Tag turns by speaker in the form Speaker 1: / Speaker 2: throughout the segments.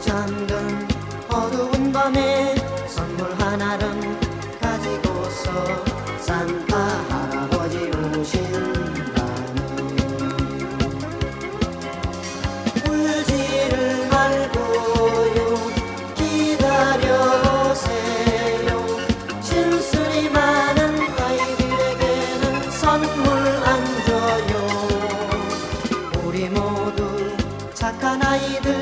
Speaker 1: 잠든 어두운 밤에 선물 하나를 가지고서 산타 할아버지 오신다네. 울지를 말고요 기다려오세요. 심술이 많은 아이들에게는 선물 안 줘요. 우리 모두 착한 아이들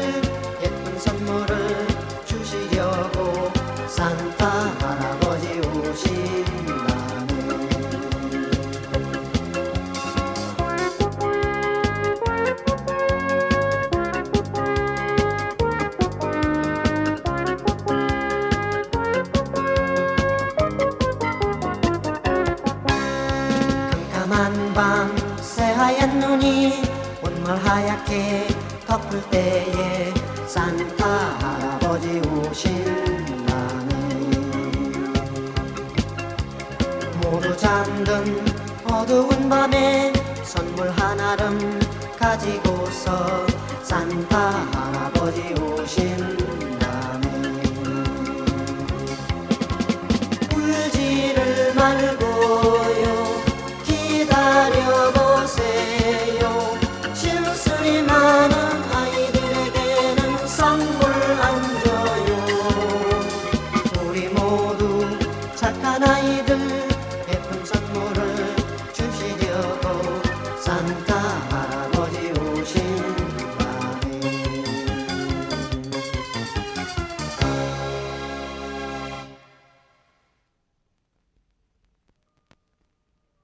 Speaker 1: 할아버지 오신다네. 깜깜한 밤 새하얀 눈이 온물 하얗게 덮을 때에 산타 할아버지 오신 모두 잠든 어두운 밤에 선물 하나를 가지고서 산타 할아버지 오신다네 울지를 말고 기다려보세요. 실수이 많은 아이들에게는 선물 안 줘요. 우리 모두 착한 아이들 サンタは